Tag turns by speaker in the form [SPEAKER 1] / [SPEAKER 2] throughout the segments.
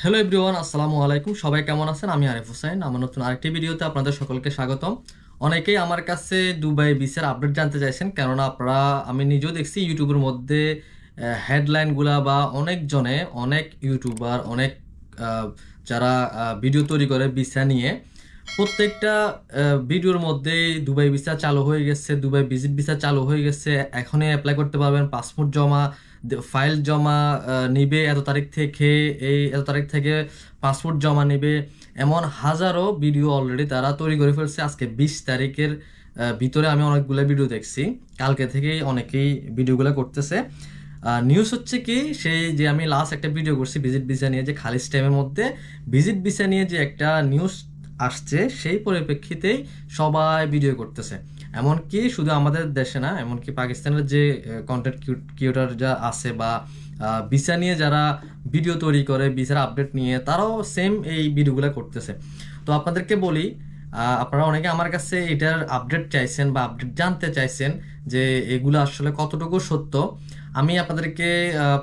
[SPEAKER 1] Hello everyone আসসালামু আলাইকুম। সবাই কেমন আছেন? আমি আরিফ হোসেন আমার নতুন আরেকটি ভিডিওতে আপনাদের সকলকে স্বাগতম। অনেকেই আমার কাছে দুবাই বিসের আপডেট জানতে চাইছেন, কেননা আপনারা, আমি নিজেও দেখছি ইউটিউবের মধ্যে হেডলাইনগুলা বা অনেকজনে, অনেক ইউটিউবার, অনেক যারা ভিডিও তৈরি করে ভিসা নিয়ে, প্রত্যেকটা ভিডিওর মধ্যে দুবাই ভিসা চালু হয়ে গেছে, দুবাই ভিজিট ভিসা চালু হয়ে গেছে, এখনই অ্যাপ্লাই করতে পারবেন, পাসপোর্ট জমা ফাইল জমা নিবে, এত তারিখ থেকে, এই এত তারিখ থেকে পাসপোর্ট জমা নিবে। এমন হাজারো ভিডিও অলরেডি তারা তৈরি করে ফেলছে। আজকে বিশ তারিখের ভিতরে আমি অনেকগুলো ভিডিও দেখছি। কালকে থেকেই অনেকেই ভিডিওগুলো করতেছে। নিউজ হচ্ছে কি, সেই যে আমি লাস্ট একটা ভিডিও করছি ভিজিট ভিসা নিয়ে যে খালিজ টাইমের মধ্যে ভিজিট ভিসা নিয়ে যে একটা নিউজ আসছে, সেই পরিপ্রেক্ষিতেই সবাই ভিডিও করতেছে। এমনকি শুধু আমাদের দেশে না, এমনকি পাকিস্তানের যে কন্টেন্ট ক্রিয়েটার যা আছে বা ভিসা নিয়ে যারা ভিডিও তৈরি করে, ভিসার আপডেট নিয়ে, তারাও সেম এই ভিডিওগুলো করতেছে। তো আপনাদেরকে বলি আপনারা অনেকে আমার কাছে এটার আপডেট চাইছেন বা আপডেট জানতে চাইছেন যে, এগুলো আসলে কতটুকু সত্য। আমি আপনাদেরকে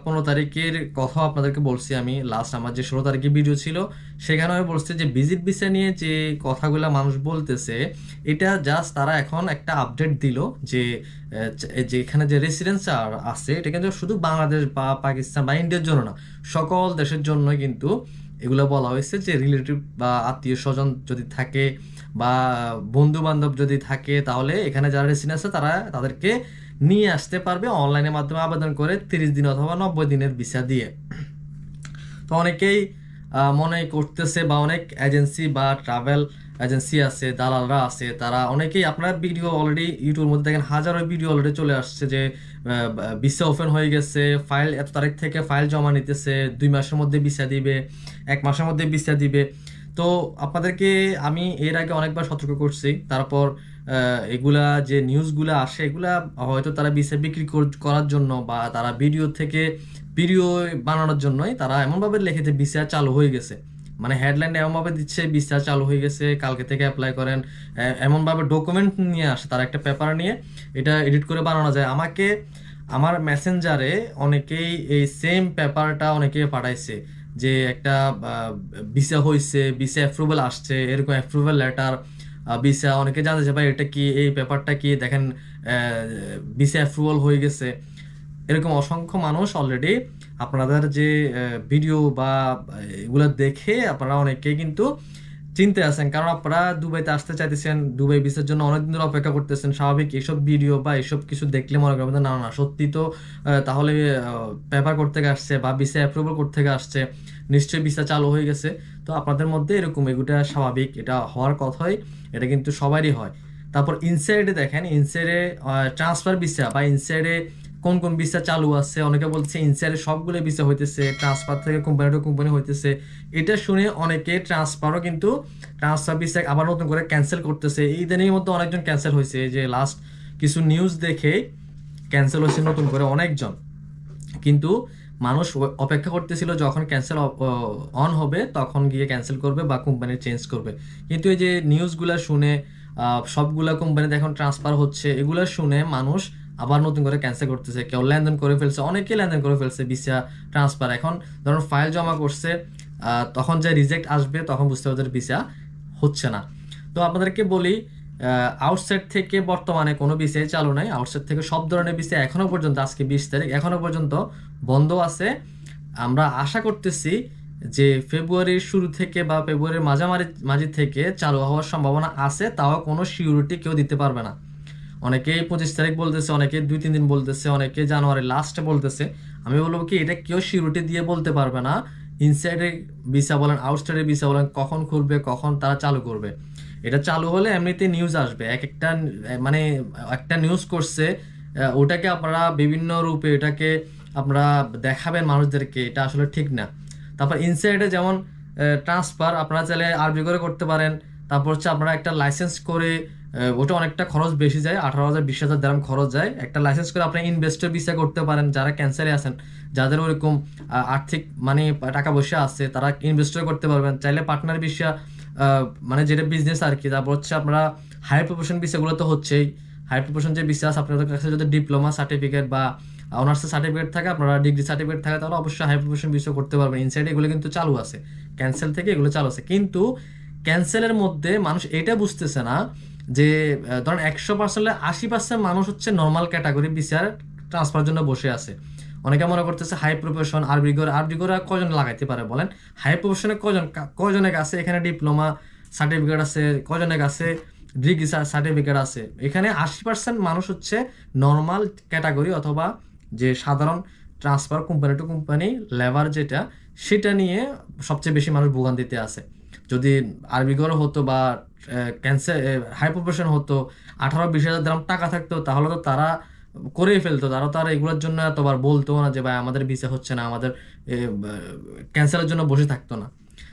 [SPEAKER 1] পনেরো তারিখের কথা আপনাদেরকে বলছি আমি। লাস্ট আমার যে ষোলো তারিখে ভিডিও ছিল সেখানে আমি বলছি যে ভিজিট ভিসা নিয়ে যে কথাগুলো মানুষ বলতেছে এটা জাস্ট তারা এখন একটা আপডেট দিল যে আহ, যে এখানে যে রেসিডেন্স আছে এটা কিন্তু শুধু বাংলাদেশ বা পাকিস্তান বা ইন্ডিয়ার জন্য না সকল দেশের জন্য কিন্তু এগুলো বলা হয়েছে যে রিলেটিভ বা আত্মীয় স্বজন যদি থাকে বা বন্ধু বান্ধব যদি থাকে তাহলে এখানে যারা রেসিডেন্স আছে তারা তাদেরকে নিয়ে আসতে পারবে অনলাইনের মাধ্যমে আবেদন করে তিরিশ দিন অথবা নব্বই দিনের ভিসা দিয়ে। তো অনেকেই মনে করতেছে বা অনেক এজেন্সি বা ট্রাভেল এজেন্সি আছে, দালালরা আছে, তারা অনেকেই আপনারা ভিডিও অলরেডি ইউটিউবের মধ্যে দেখেন, হাজারো ভিডিও অলরেডি চলে আসছে যে ভিসা ওপেন হয়ে গেছে ফাইল এত তারিখ থেকে ফাইল জমা নিতেছে, দুই মাসের মধ্যে ভিসা দিবে, এক মাসের মধ্যে ভিসা দিবে। তো আপনাদেরকে আমি এর আগে অনেকবার সতর্ক করছি। তারপর এগুলা যে নিউজগুলা আসে, এগুলা হয়তো তারা ভিসা বিক্রি কর- করার জন্য বা তারা ভিডিও থেকে ভিডিও বানানোর জন্যই তারা এমনভাবে লিখেছে ভিসা চালু হয়ে গেছে। মানে হেডলাইন এমনভাবে দিচ্ছে ভিসা চালু হয়ে গেছে, কালকে থেকে অ্যাপ্লাই করেন। এমনভাবে ডকুমেন্ট নিয়ে আসে তারা একটা পেপার নিয়ে, এটা এডিট করে বানানো যায়। আমাকে, আমার মেসেঞ্জারে অনেকেই এই সেম পেপারটা অনেকে পাঠাইছে। যে একটা ভিসা হয়েছে ভিসা অ্যাপ্রুভাল আসছে, এরকম অ্যাপ্রুভাল লেটার ভিসা, অনেকে জানতে চায়, ভাই, এটা কি, এই ব্যাপারটা কি? দেখেন ভিসা অ্যাপ্রুভাল হয়ে গেছে। এরকম অসংখ্য মানুষ অলরেডি আপনাদের যে ভিডিও বা, এগুলো দেখে আপনারা অনেকে কিন্তু চিনতে আছেন, কারণ আপনারা দুবাইতে আসতে চাইতেছেন, দুবাই ভিসার জন্য অনেকদিন ধরে অপেক্ষা করতেছেন, স্বাভাবিক এইসব ভিডিও বা এইসব কিছু দেখলে মনে করবেন না না, সত্যি তো তাহলে পেপার করতে আসছে বা ভিসা অ্যাপ্রুভাল করতে আসছে, নিশ্চয়ই ভিসা চালু হয়ে গেছে। তো আপনাদের মধ্যে এরকম এগুটা স্বাভাবিক, এটা হওয়ার কথাই, এটা কিন্তু সবারই হয়। তারপর ইনসাইডে দেখেন ইনসাইডে ট্রান্সফার ভিসা বা ইনসাইডে কোন কোন ভিসা চালু আছে? অনেকে বলছে ইনসাইডে সবগুলো ভিসা হইতেছে ট্রান্সফার থেকে কোম্পানি টু কোম্পানি হইতেছে। এটা শুনে অনেকে ট্রান্সফারও কিন্তু ট্রান্সফার ভিসা আবার নতুন করে ক্যান্সেল করতেছে। এই দিনের মধ্যে অনেকজন ক্যান্সেল হয়েছে যে লাস্ট কিছু নিউজ দেখে ক্যান্সেল হয়েছে নতুন করে অনেকজন। কিন্তু মানুষ অপেক্ষা করতেছিল যখন ক্যান্সেল অন হবে, তখন গিয়ে ক্যান্সেল করবে বা কোম্পানি চেঞ্জ করবে। কিন্তু এই যে নিউজগুলো শুনে সবগুলা কোম্পানিতে এখন ট্রান্সফার হচ্ছে, এগুলো শুনে মানুষ আবার নতুন করে ক্যান্সেল করতেছে, কেউ লেনদেন করে ফেলছে, অনেকেই লেনদেন করে ফেলছে ভিসা ট্রান্সফার এখন ধরুন ফাইল জমা করছে তখন যে রিজেক্ট আসবে, তখন বুঝতে হবে ভিসা হচ্ছে না। তো আপনাদেরকে বলি আউটসাইড থেকে বর্তমানে কোনো বিষয় চালু নাই। আউটসাইড থেকে সব ধরনের বিষয় এখনও পর্যন্ত, আজকে বিশ তারিখ এখনও পর্যন্ত বন্ধ আছে। আমরা আশা করতেছি যে ফেব্রুয়ারির শুরু থেকে বা ফেব্রুয়ারির মাঝামাঝি, মাঝি থেকে চালু হওয়ার সম্ভাবনা আছে, তাও কোনো সিউরিটি কেউ দিতে পারবে না। অনেকেই পঁচিশ তারিখ বলতেছে অনেকে দুই, তিন দিন বলতেছে অনেকে জানুয়ারি লাস্টে বলতেছে। আমি বলব কি, এটা কেউ সিউরিটি দিয়ে বলতে পারবে না। ইনসাইডে ভিসা বলেন আউটসাইডের ভিসা বলেন, কখন খুলবে, কখন তারা চালু করবে। এটা চালু হলে এমনিতে নিউজ আসবে। এক একটা মানে একটা নিউজ করছে ওটাকে আপনারা বিভিন্ন রূপে এটাকে আপনারা দেখাবেন মানুষদেরকে, এটা আসলে ঠিক না। তারপর ইনসাইডে যেমন ট্রান্সফার আপনারা চাইলে আরবি করে করতে পারেন। তারপর হচ্ছে আপনারা একটা লাইসেন্স করে ওটা অনেকটা খরচ বেশি যায়, আঠারো হাজার, বিশ হাজার দেড়াম খরচ যায়। একটা লাইসেন্স করে আপনি ইনভেস্টর ভিসা করতে পারেন, যারা ক্যান্সারে আছেন, যাদের ওরকম আর্থিক মানে টাকা পয়সা আছে, তারা ইনভেস্টর করতে পারবেন। চাইলে পার্টনার ভিসা মানে যেটা বিজনেস আর কি, তারপর হচ্ছে আপনারা হাই প্রফেশন ভিসাগুলো তো হচ্ছেই। হাই প্রফেশন যে আছে, আপনাদের কাছে যদি ডিপ্লোমা সার্টিফিকেট বা অনার্সের সার্টিফিকেট থাকে, আপনারা ডিগ্রি সার্টিফিকেট থাকে, তাহলে অবশ্যই হাই প্রফেশন বিষয় করতে পারবেন। ইনসাইডে এগুলো কিন্তু চালু আছে ক্যান্সেল থেকে এগুলো চালু আছে। কিন্তু ক্যান্সেলের মধ্যে মানুষ এটা বুঝতেছে না যে ধরেন একশো পার্সেন্টে আশি পার্সেন্ট মানুষ হচ্ছে নর্মাল ক্যাটাগরি বিচার ট্রান্সফার জন্য বসে আছে। অনেকে মনে করতেছে হাই প্রফেশন আরবি করে আরবি করে কজন লাগাইতে পারে বলেন? হাই প্রফেশনে কজন কা- কজনের কাছে এখানে ডিপ্লোমা সার্টিফিকেট আছে কজনের কাছে ডিগ্রি সার্টিফিকেট আছে। এখানে আশি পার্সেন্ট মানুষ হচ্ছে নর্মাল ক্যাটাগরি অথবা যে সাধারণ transfer company to company labour যেটা, সেটা নিয়ে সবচেয়ে বেশি মানুষ ভোগান্তিতে আছে। যদি আরবি করে হতো বা ক্যান্সার হাই প্রফেশন হতো, আঠারো বিশ হাজার দাম টাকা থাকতো, তাহলে তো তারা করেই ফেলতো। তারা তো আর এগুলোর জন্য এতবার বলতো না যে, ভাই, আমাদের ভিসা হচ্ছে না, আমাদের ক্যান্সারের জন্য বসে থাকতো না।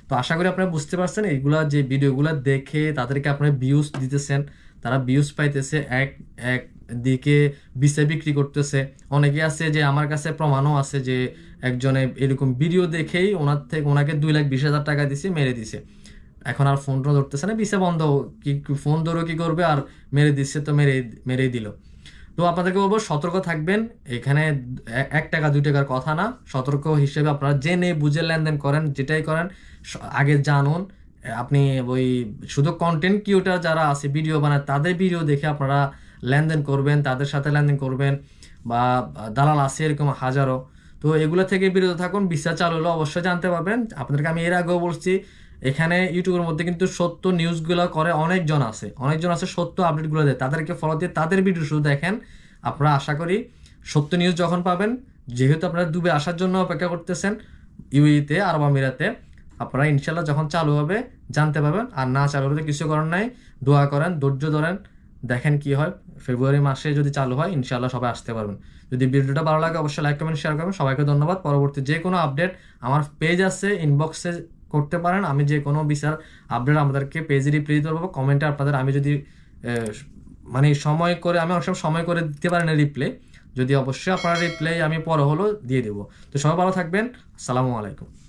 [SPEAKER 1] তো আশা করি আপনারা বুঝতে পারছেন, এইগুলা যে ভিডিওগুলো দেখে তাদেরকে আপনারা ভিউজ দিতেছেন, তারা ভিউজ পাইতেছে এক এক দিকে বিষয় বিক্রি করতেছে। অনেকে আছে যে, আমার কাছে প্রমাণও আছে যে, একজনে এরকম ভিডিও দেখেই ওনার থেকে, ওনাকে দুই লাখ বিশ হাজার টাকা দিছে, মেরে দিছে। এখন আর ফোন টোন ধরতেছে না বিষয় বন্ধ, কি ফোন ধরো, কি করবে, আর মেরে দিচ্ছে তো মেরে, মেরেই দিল। তো আপনাদেরকে বলব, সতর্ক থাকবেন, এখানে এক টাকা, দুই টাকার কথা না, সতর্ক হিসেবে আপনারা জেনে বুঝে লেনদেন করেন, যেটাই করেন আগে জানুন আপনি ওই শুধু কন্টেন্ট কিউটার যারা আছে ভিডিও বানায়, তাদের ভিডিও দেখে আপনারা লেনদেন করবেন, তাদের সাথে লেনদেন করবেন, বা দালাল আছে এরকম হাজারো। তো এগুলো থেকে বিরত থাকুন বিশ্বাস চালু হলে অবশ্যই জানতে পারবেন। আপনাদেরকে আমি এর আগেও বলছি এখানে ইউটিউবের মধ্যে কিন্তু সত্য নিউজগুলো করে অনেকজন আছে। অনেকজন আছে সত্য আপডেটগুলো দেয়। তাদেরকে ফলো দিয়ে তাদের ভিডিও শুধু দেখেন। আপনারা আশা করি সত্য নিউজ যখন পাবেন, যেহেতু আপনারা দুবে আসার জন্য অপেক্ষা করতেছেন ইউইতে আরব আমিরাতে, আপনারা ইনশাল্লাহ যখন চালু হবে, জানতে পারবেন। আর না চালু হলে কিছু করার নাই। দোয়া করেন, ধৈর্য ধরেন, দেখেন কি হয়। ফেব্রুয়ারি মাসে যদি চালু হয় ইনশাল্লাহ সবাই আসতে পারবেন। যদি ভিডিওটা ভালো লাগে, অবশ্যই লাইক কমেন্ট শেয়ার করবেন। সবাইকে ধন্যবাদ। পরবর্তী যে কোনো আপডেট আমার পেজ আছে ইনবক্সে করতে পারেন। আমি যে কোনো বিচার আপডেট আমাদেরকে পেজে রিপ্লাই দিতে পারব। কমেন্টে আপনাদের আমি যদি মানে সময় করে, আমি অনেক সময় করে দিতে পারি না রিপ্লে যদি অবশ্যই আপনারা রিপ্লাই আমি পরে হলো দিয়ে দেবো। তো সবাই ভালো থাকবেন। আসসালামু আলাইকুম।